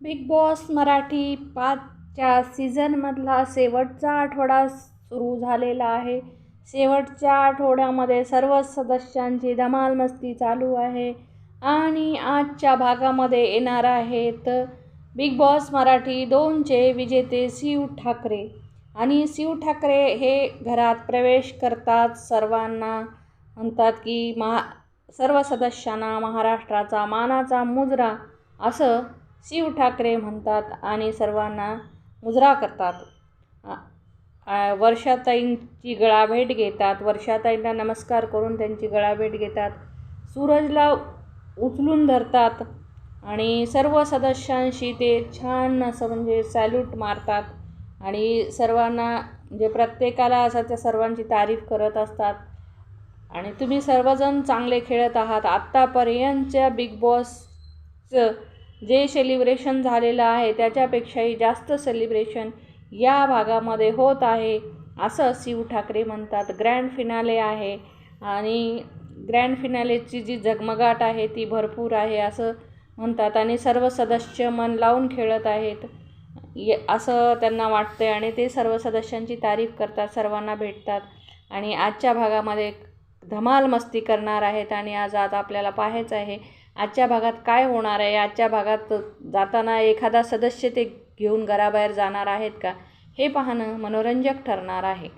Big boss Marathi पाचच्या सीझनमधला शेवटचा आठवडा सुरू झालेला आहे. शेवटच्या आठवड्यामध्ये सर्व सदस्यांची धमाल मस्ती चालू आहे आणि आजच्या भागामध्ये येणार आहेत बिग बॉस मराठी दोनचे विजेते शिव ठाकरे. आणि शिव ठाकरे हे घरात प्रवेश करतात सर्वांना म्हणतात की महा सर्व सदस्यांना महाराष्ट्राचा मानाचा मुजरा असं शिव ठाकरे म्हणतात आणि सर्वांना मुजरा करतात. वर्षाताईंची गळाभेट घेतात. वर्षाताईंना नमस्कार करून त्यांची गळाभेट घेतात. सूरजला उचलून धरतात आणि सर्व सदस्यांशी ते छान असं म्हणजे सॅल्यूट मारतात आणि सर्वांना म्हणजे प्रत्येकाला असं त्या सर्वांची तारीफ करत असतात. आणि तुम्ही सर्वजण चांगले खेळत आहात. आत्तापर्यंतच्या बिग बॉसचं जे सेलिब्रेशन झालेलं आहे त्याच्यापेक्षाही जास्त सेलिब्रेशन या भागामध्ये होत आहे असं शिव ठाकरे म्हणतात. ग्रँड फिनाले आहे आणि ग्रँड फिनालेची जी झगमगाट आहे ती भरपूर आहे असं म्हणतात. आणि सर्व सदस्य मन लावून खेळत आहेत ये असं त्यांना वाटतं आहे आणि ते सर्व सदस्यांची तारीफ करतात सर्वांना भेटतात. आणि आजच्या भागामध्ये धमाल मस्ती करणार आहेत. आणि आज आज आपल्याला पाहायचं आहे आजच्या भागात काय होणार आहे? आजच्या भागात जाताना एखादा सदस्य ते घेऊन घराबाहेर जाणार आहेत का? हे पाहणं मनोरंजक ठरणार आहे.